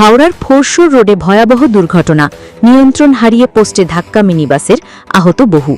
হাওড়ার ফোরশোর রোডে ভয়াবহ দুর্ঘটনা। নিয়ন্ত্রণ হারিয়ে পোস্টে ধাক্কা মিনিবাসের আহত বহু।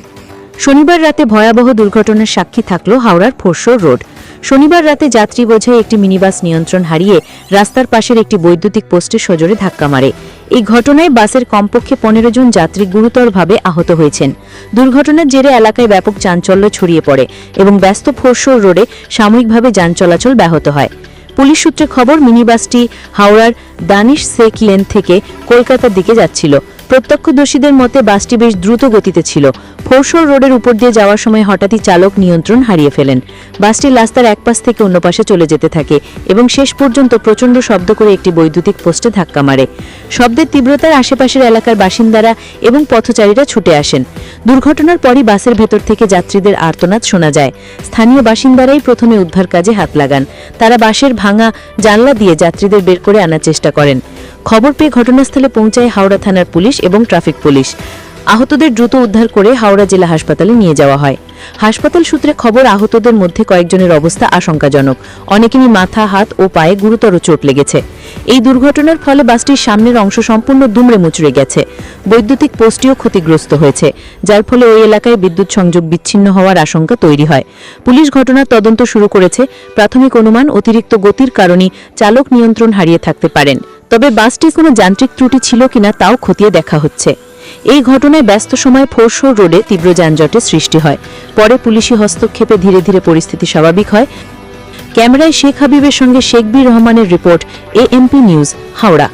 শনিবার রাতে ভয়াবহ দুর্ঘটনার সাক্ষী থাকল হাওড়ার ফোরশোর রোড। শনিবার রাতে যাত্রী বোঝাই একটি মিনিবাস নিয়ন্ত্রণ হারিয়ে রাস্তার পাশের একটি বৈদ্যুতিক পোস্টে সজোরে ধাক্কা মারে। এই ঘটনায় বাসের কমপক্ষে পনেরো জন যাত্রী গুরুতরভাবে আহত হয়েছেন। দুর্ঘটনার জেরে এলাকায় ব্যাপক চাঞ্চল্য ছড়িয়ে পড়ে এবং ব্যস্ত ফোরশোর রোডে সাময়িকভাবে যান চলাচল ব্যাহত হয়। পুলিশ সূত্রে খবর মিনিবাসটি হাওড়ার দানিশ শেখ লেন থেকে কলকাতার দিকে যাচ্ছিল। প্রত্যক্ষদর্শীদের মতে, বাসটি বেশ দ্রুত গতিতে ছিল। ফোরশোর রোডের উপর দিয়ে যাওয়ার সময় হঠাৎই চালক নিয়ন্ত্রণ হারিয়ে ফেলেন। বাসটি রাস্তার এক পাশ থেকে অন্য পাশে চলে যেতে থাকে এবং শেষ পর্যন্ত প্রচণ্ড শব্দ করে একটি বৈদ্যুতিক পোস্টে ধাক্কা মারে। শব্দের তীব্রতার আশেপাশের এলাকার বাসিন্দারা এবং পথচারীরা ছুটে আসেন। দুর্ঘটনার পরই বাসের ভেতর থেকে যাত্রীদের আর্তনাদ শোনা যায়। স্থানীয় বাসিন্দারাই প্রথমে উদ্ধার কাজে হাত লাগান। তারা বাসের ভাঙা জানলা দিয়ে যাত্রীদের বের করে আনার চেষ্টা করেন। খবর পেয়ে ঘটনাস্থলে পৌঁছায় হাওড়া থানার পুলিশ এবং ট্রাফিক পুলিশ। আহতদের দ্রুত উদ্ধার করে হাওড়া জেলা হাসপাতালে নিয়ে যাওয়া হয়। হাসপাতাল সূত্রে খবর, আহতদের মধ্যে কয়েকজনের অবস্থা আশঙ্কাজনক। অনেকেরই মাথা, হাত ও পায়ে গুরুতর চোট লেগেছে। এই দুর্ঘটনার ফলে বাসটির সামনের অংশ সম্পূর্ণ দুমড়ে মুচড়ে গেছে। বৈদ্যুতিক পোস্টটিও ক্ষতিগ্রস্ত হয়েছে, যার ফলে ওই এলাকায় বিদ্যুৎ সংযোগ বিচ্ছিন্ন হওয়ার আশঙ্কা তৈরি হয়। পুলিশ ঘটনার তদন্ত শুরু করেছে। প্রাথমিক অনুমান অতিরিক্ত গতির কারণে চালক নিয়ন্ত্রণ হারিয়ে থাকতে পারেন। তবে বাসটির কোনো যান্ত্রিক ত্রুটি ছিল কিনা তাও খতিয়ে দেখা হচ্ছে। এই ঘটনায় ব্যস্ত সময় ফোরশোর রোডে তীব্র যানজটের সৃষ্টি হয়। পরে পুলিশি হস্তক্ষেপে ধীরে ধীরে পরিস্থিতি স্বাভাবিক হয়। ক্যামেরায় শেখ হাবিবের সঙ্গে শেখবির রহমানের রিপোর্ট, এএমপি নিউজ, হাওড়া।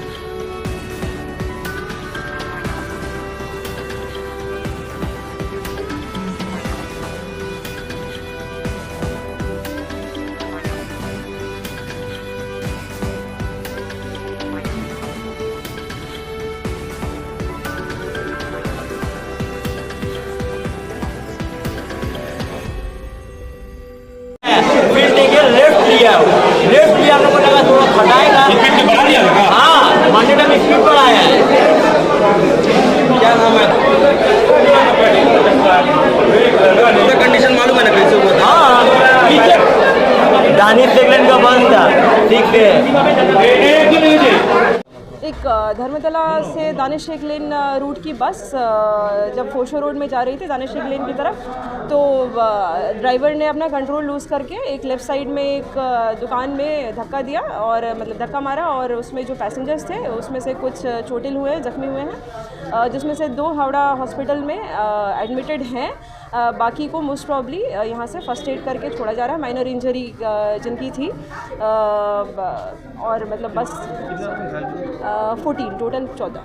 लिया। लेफ़्ट लिया लोगों ने लगा थोड़ा फटाएगा हाँ मार्केट में स्पीड आया है। क्या नाम है? कंडीशन मालूम है ना कैसे हुआ था? हाँ दानिश सेगलन का बंद था। ठीक है। धर्मतला से दानिश शेख लेन रूट की बस जब फोशो रोड में जा रही थी दानिश शेख लेन की तरफ़ तो ड्राइवर ने अपना कंट्रोल लूज़ करके एक लेफ़्ट साइड में एक दुकान में धक्का दिया और मतलब धक्का मारा और उसमें जो पैसेंजर्स थे, उसमें से कुछ चोटिल हुए हैं, जख्मी हुए हैं जिसमें से दो हावड़ा हॉस्पिटल में एडमिटेड हैं। बाकी को मोस्ट प्रॉब्ली यहाँ से फ़र्स्ट एड करके छोड़ा जा रहा है। माइनर इंजरी जिनकी थी और मतलब बस ফোরটিন টোটাল চোদ্দ